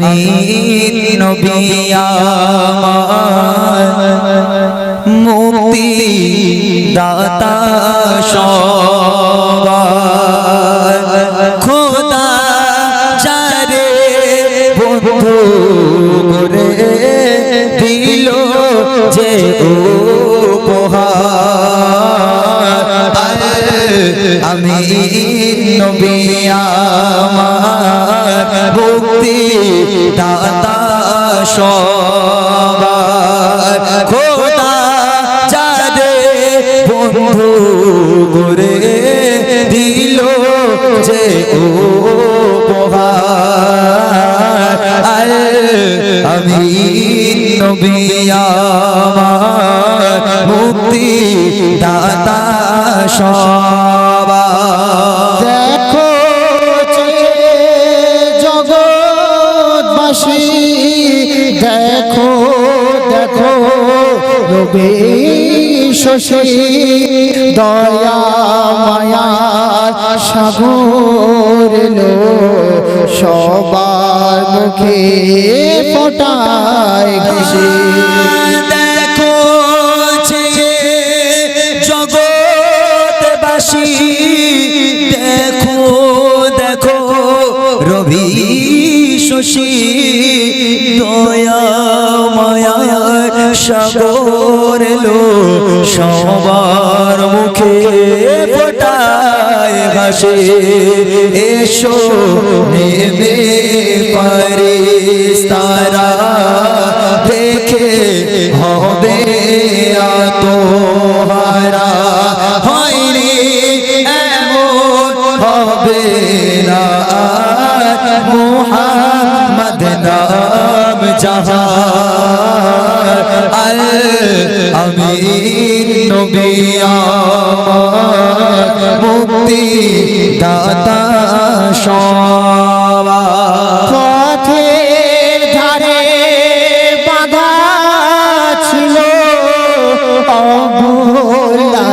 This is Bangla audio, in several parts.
আমিন নবী মুক্তি দাতা সবার বন্ধু সবার খোদা যারে বন্ধু করে দিল যে উপহার। আমি নবী মুক্তি দাতা সবার রবি শশী দয়া মায়ার সাগর লো সবার মুখে ফোটায় জগৎবাসী দেখো দেখো রবি শশী। সাগর লো, সবার মুখে ফোটায় হাসে এসো, নেমে পারিস তারা দেখে হবে আতহারা হয়নি এমন হবে না নাম আল আমিন নবী মুক্তি দাতা সবা ধারে বাঁধা ছিল অবলা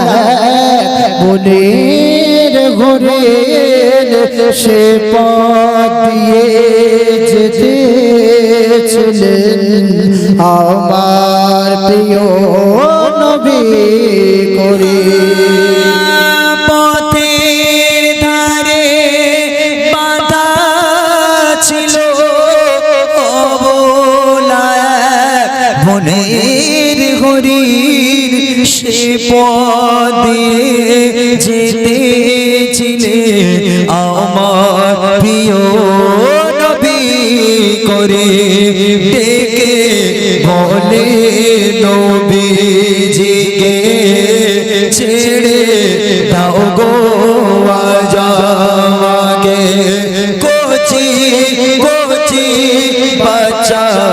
বনের ঘরে সে পথ দিয়ে যেতেছিলেন আমার প্রিয় নবী করে। পথের সে পদে যেতেছিলে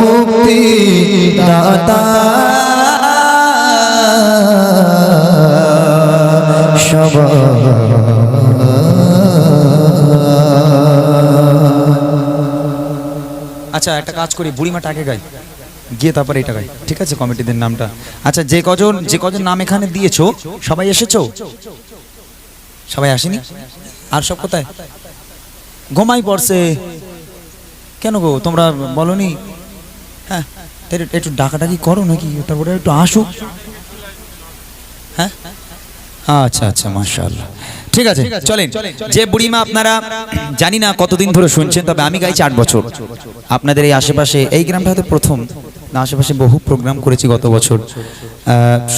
মুক্তি দাতা আচ্ছা একটা কাজ করি, বুড়িমাটা আগে গাই। গিয়ে তারপরে এটা গাই, ঠিক আছে, কমিটিদের নামটা। আচ্ছা যে কজন যে কজন নাম এখানে দিয়েছ, সবাই এসেছ? সবাই আসেনি? আর সব কোথায়? ঘুমাই পড়ছে। কেন গো? তোমরা বলনি? হ্যাঁ একটু ডাকাডাকি করো নাকি? তারপরে একটু আসো। হ্যাঁ? আচ্ছা আচ্ছা মাশাআল্লাহ। ঠিক আছে চলেন। যে বুড়িমা আপনারা জানি না কতদিন ধরে শুনছেন তবে আমি গাইছি আট বছর। আপনাদের এই আশেপাশে এই গ্রামটা হয়তো প্রথম। না আশেপাশে বহু প্রোগ্রাম করেছি গত বছর।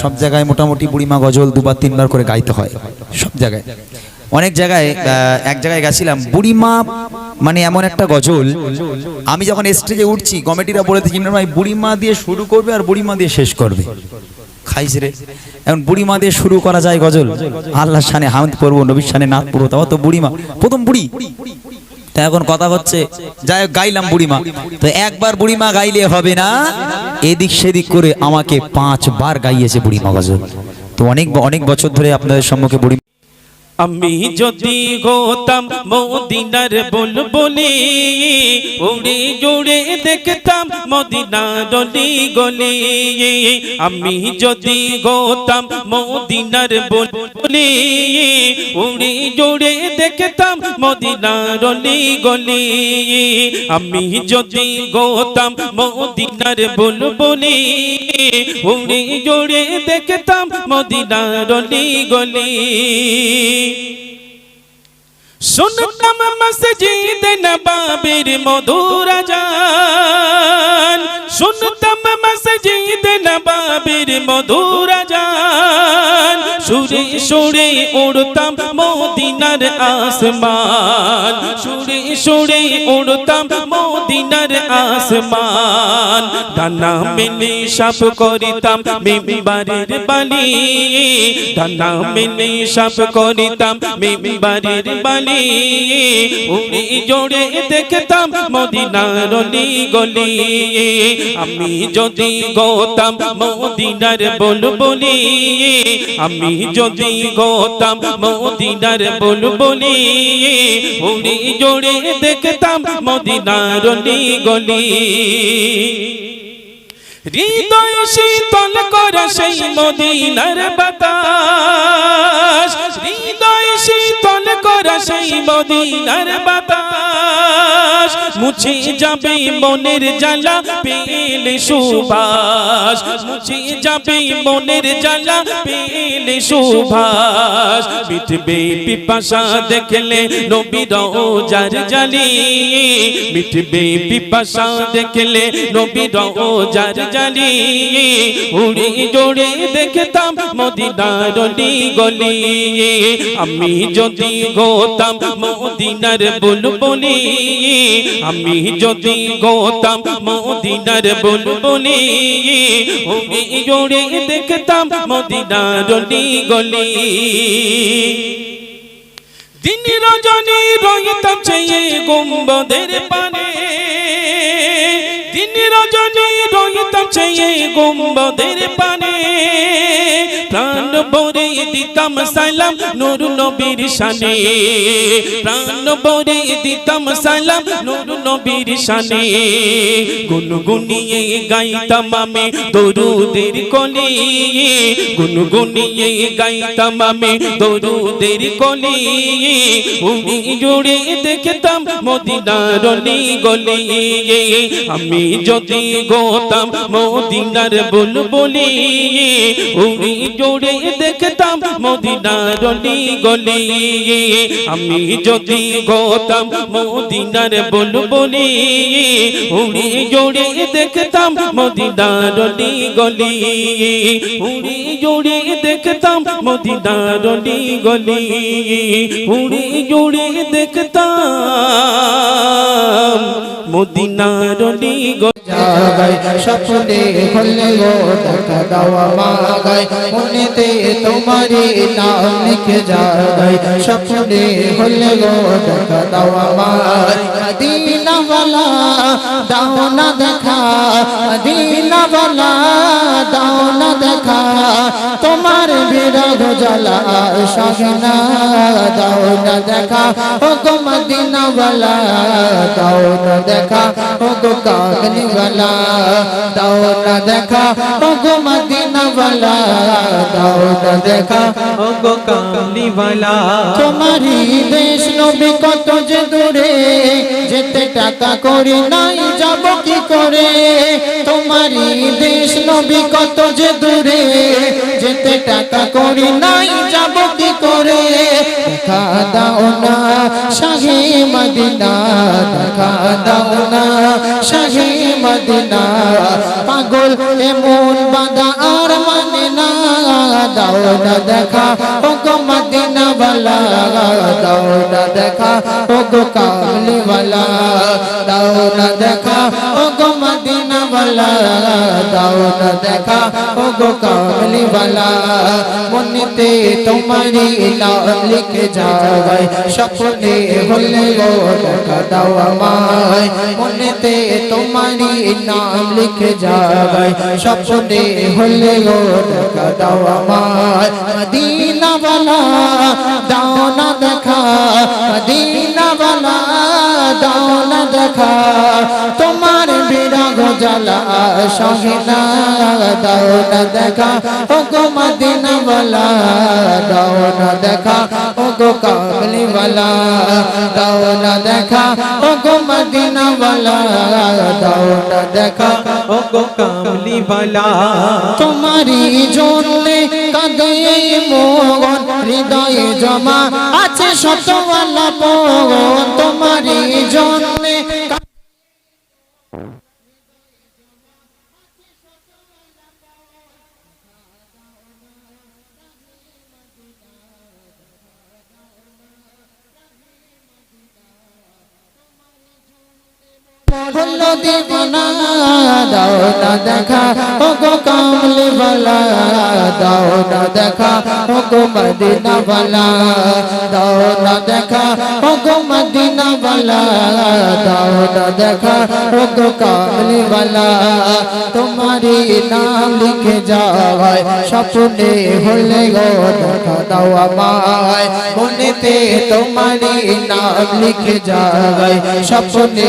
সব জায়গায় মোটামুটি বুড়িমা গজল দুবার তিনবার করে গাইতে হয়। সব জায়গায়। অনেক জায়গায় এক জায়গায় গেছিলাম। বুড়িমা মানে এমন একটা গজল। আমি যখন স্টেজে উঠছি কমিটিরা বলে দিচ্ছি ভাই বুড়িমা দিয়ে শুরু করবে আর বুড়িমা দিয়ে শেষ করবে। খাইছে রে। এখন বুড়িমা দিয়ে শুরু করা যায় গজল। আল্লাহর শানে হামদ পড়ব নবীর শানে নাথ পড়ব তাও তো বুড়িমা। প্রথম বুড়ি। তা এখন কথা হচ্ছে যাই হোক গাইলাম বুড়িমা। তো একবার বুড়িমা গাইলে হবে না? এদিক সেদিক করে আমাকে পাঁচবার গাইয়েছে বুড়িমা গজল। তো অনেক অনেক বছর ধরে আপনাদের সম্মুখে বুড়ি আমি যদি গোতাম মদিনার বুলবুলি উড়ে জুড়ে দেখতাম মদিনার অলি গলি আমি যদি গোতাম মদিনার বুলবুলি উড়ে জুড়ে দেখতাম মদিনার অলি গলি আমি যদি গোতাম মদিনার বুলবুলি উড়ে জুড়ে দেখতাম মদিনার অলি গলি শুনতাম মসজিদ নবাবির মধুর জান শুনতাম মসজিদ নবাবির মধুর সুরে সুরে উড়তাম মদিনার আসমান। সুরে সুরে উড়তাম মদিনার আসমান। ডানা মেলে সাপ করিতাম মেম্বারের বালি। ডানা মেলে সাপ করিতাম মেম্বারের বালি। উড়ি জোড়ে দেখতাম মদিনার অলি গলি আমি যদি গৌতম মদিনার বল বলি আমি যদি গোতাম মদিনার বল বলি উড়ি জোড়ে দেখতাম মদিনার গলি হৃদয় শীতল করা সেই মদিনার বাতাস। হৃদয় শীতল করা সেই মদিনার বাতাস। মুছে যাবে মনের জ্বালা, পেলে সুবাস মুছে যাবে মনের জ্বালা, পেলে সুবাস মিটবে পিপাসা দেখলে নবীর যার জালি। মিটবে পিপাসা দেখলে নবীর যার জালি উড়ি জোড়ে দেখতাম মদিনার গলি আমি যদি গোতাম মদিনার বুলবুলি, আমি যদি গোতাম মদিনার বুলবুলি, উড়ি জোড়ে দেখতাম মদিনার গলি দিন রজনী রহিতাম চেয়ে গুম্বদের পানে দিন রজনী রহিতাম চেয়ে গুম্বদের পানে প্রাণ বরে দিতাম সালাম নুর নবীর শানে। প্রাণ বরে দিতাম সালাম নুর নবীর শানে। গুনগুনিয়ে গাইতাম আমি দরুদের কলি গুনগুনিয়ে গাইতাম আমি দরুদের কলি উনি জুড়ে দেখতাম মদিনার গলি আমি যদি গোতাম মদিনার বুলবুলি। উনি জুড়ে দেখতাম মদিনার অলি গলি আমি যদি গোতাম মদিনার বুলবুলি উনি জুড়ে দেখতাম মদিনার গলি উনি জুড়ে দেখতাম মদিনার গলি উড়ি জুড়ে দেখতাম মদিনার গলি স্বপ্নে হলে গো দেখা দাওয়া মাগাই মনেতে তোমারি নাম লিখে জাগাই স্বপ্নে হলে গো দেখা দাওয়া মাগাই বলা, দাও না দেখা। মদিনা বলা, দাও না দেখা। তোমার বিরোধ জ্বালা, সজনা, দাও না দেখা। ও গো মদিনা বলা, দাও না দেখা। ও গো কাকনি বলা, দাও না দেখা। ও গো মদিনা বলা, দাও না দেখা। ও গো वाला তোমারই দেশ নবী কত যে দূরে, যেতে টাকা করি নাই, যাব কি করে? তোমারই দেশ কত যে দূরে, যেতে টাকা করি নাই, যাব কি করে? দেখা দাও না, শাহে মদিনা দেখা দাও না, শাহে মদিনা। পাগল এমন বাদা আর মানে না, দাও না দেখা গো মদিনা वाला দাও না দেখা ও গো কামলি वाला দাও না দেখা ও গো মদিনা वाला দাও না দেখা ও গো মনেতে তোমারি লিখে স্বপ্নে হলে দেখা দাও আমায়। মনেতে তোমারি নাম লিখে স্বপ্নে হলে দাও আমায়। বালা, দাও না দেখা। বালা, দাও না দেখা। তোমার জ্বালা সহে না দাও না দেখা। ও গো মদিনা দাও না দেখা। ও গো কামলি বালা দাও না দেখা। ও গো মদিনা দাও না দেখা। ও গো কামলি বালা তোমারই জন্যে কাঁদে মোহন, হৃদয়ে জমা আছে শতওয়ালা পগন তোমারই জন্যে হলো দিবানা দাও না দেখা। ও গো কামলি বালা, দাও না দেখা। ও গো মদিনা বালা, দাও না দেখা। ও গো মদিনা বালা, দাও না দেখা। ও গো কামলি বালা, তোমারি নাম লিখে যায় স্বপ্নে হলে গো দেখা দাও আমায়। মনেতে তোমারি নাম লিখে যায় স্বপ্নে